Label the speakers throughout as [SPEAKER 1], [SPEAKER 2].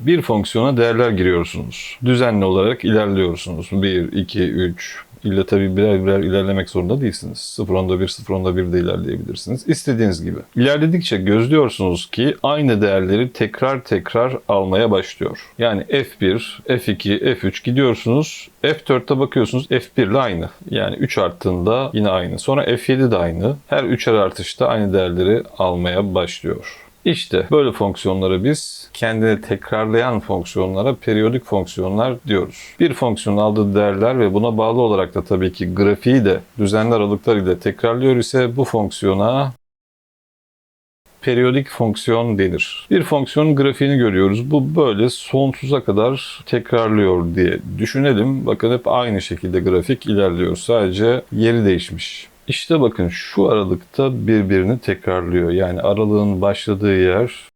[SPEAKER 1] Bir fonksiyona değerler giriyorsunuz. Düzenli olarak ilerliyorsunuz. 1, 2, 3, İlla tabii birer birer ilerlemek zorunda değilsiniz. 0 onda 1, 0 onda 1 de ilerleyebilirsiniz. İstediğiniz gibi. İlerledikçe gözlüyorsunuz ki aynı değerleri tekrar tekrar almaya başlıyor. Yani F1, F2, F3 gidiyorsunuz. F4'te bakıyorsunuz F1 ile aynı. Yani 3 arttığında yine aynı. Sonra F7 de aynı. Her 3'er artışta aynı değerleri almaya başlıyor. İşte böyle fonksiyonlara biz kendini tekrarlayan fonksiyonlara periyodik fonksiyonlar diyoruz. Bir fonksiyonun aldığı değerler ve buna bağlı olarak da tabii ki grafiği de düzenli aralıklar ile tekrarlıyor ise bu fonksiyona periyodik fonksiyon denir. Bir fonksiyonun grafiğini görüyoruz. Bu böyle sonsuza kadar tekrarlıyor diye düşünelim. Bakın hep aynı şekilde grafik ilerliyor. Sadece yeri değişmiş. İşte bakın şu aralıkta birbirini tekrarlıyor. Yani aralığın başladığı yer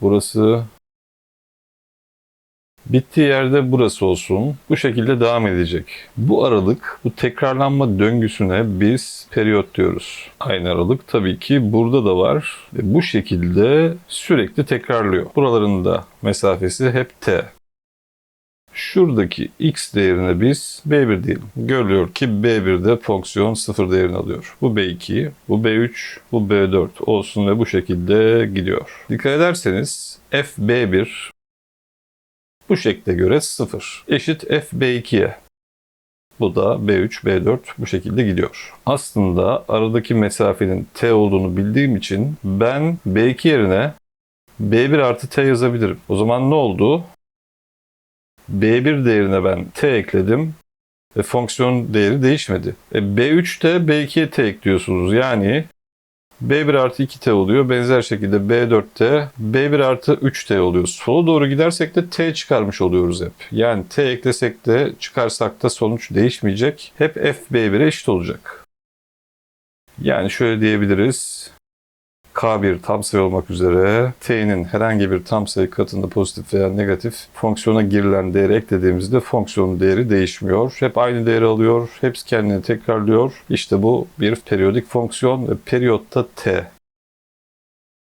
[SPEAKER 1] burası bittiği yerde burası olsun. Bu şekilde devam edecek. Bu aralık, bu tekrarlanma döngüsüne biz periyot diyoruz. Aynı aralık tabii ki burada da var. Ve bu şekilde sürekli tekrarlıyor. Buraların da mesafesi hep t. Şuradaki x değerine biz b1 diyelim. Görülüyor ki b1'de fonksiyon 0 değerini alıyor. Bu b2, bu b3, bu b4 olsun ve bu şekilde gidiyor. Dikkat ederseniz f b1 bu şekle göre 0 eşit f b2'ye. Bu da B3, B4 bu şekilde gidiyor. Aslında aradaki mesafenin T olduğunu bildiğim için ben B2 yerine B1 artı T yazabilirim. O zaman ne oldu? B1 değerine ben T ekledim ve fonksiyon değeri değişmedi. E, B3'te B2'ye T ekliyorsunuz. Yani B1 artı 2T oluyor. Benzer şekilde B4'te B1 artı 3T oluyor. Sola doğru gidersek de T çıkarmış oluyoruz hep. Yani T eklesek de çıkarsak da sonuç değişmeyecek. Hep F B1'e eşit olacak. Yani şöyle diyebiliriz. K1 tam sayı olmak üzere T'nin herhangi bir tam sayı katında pozitif veya negatif fonksiyona girilen değeri eklediğimizde fonksiyonun değeri değişmiyor. Hep aynı değeri alıyor. Hepsi kendini tekrarlıyor. İşte bu bir periyodik fonksiyon ve periyotta T.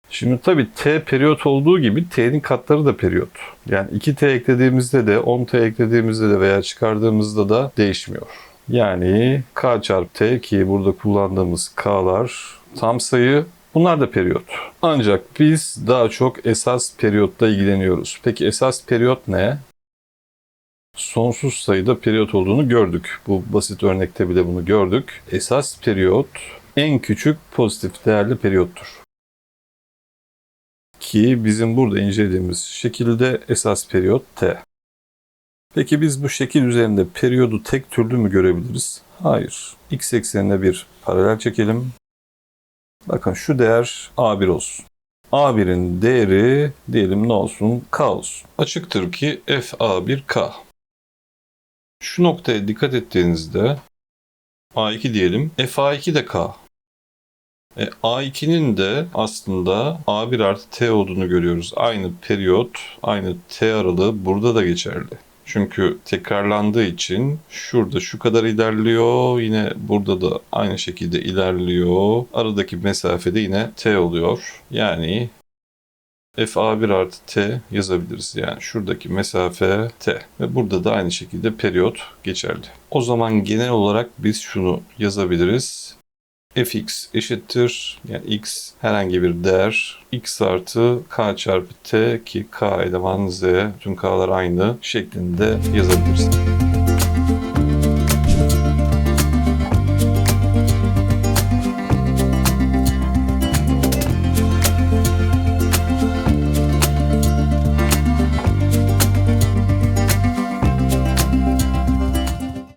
[SPEAKER 1] Şimdi tabii T periyot olduğu gibi T'nin katları da periyot. Yani 2T eklediğimizde de 10T eklediğimizde de veya çıkardığımızda da değişmiyor. Yani K çarpı T ki burada kullandığımız K'lar tam sayı Bunlar da periyot. Ancak biz daha çok esas periyotta ilgileniyoruz. Peki esas periyot ne? Sonsuz sayıda periyot olduğunu gördük. Bu basit örnekte bile bunu gördük. Esas periyot en küçük pozitif değerli periyottur. Ki bizim burada incelediğimiz şekilde esas periyot T. Peki biz bu şekil üzerinde periyodu tek türlü mü görebiliriz? Hayır. X eksenine bir paralel çekelim. Bakın şu değer A1 olsun. A1'in değeri diyelim ne olsun? K olsun. Açıktır ki F A1 K. Şu noktaya dikkat ettiğinizde A2 diyelim. F A2 de K. E, A2'nin de aslında A1 artı T olduğunu görüyoruz. Aynı periyot, aynı T aralığı burada da geçerli. Çünkü tekrarlandığı için şurada şu kadar ilerliyor. Yine burada da aynı şekilde ilerliyor. Aradaki mesafede yine t oluyor. Yani FA1 artı t yazabiliriz. Yani şuradaki mesafe t. Ve burada da aynı şekilde periyot geçerli. O zaman genel olarak biz şunu yazabiliriz fx eşittir. Yani x herhangi bir değer. x artı k çarpı t ki k eleman z. Tüm k'lar aynı şeklinde yazabiliriz.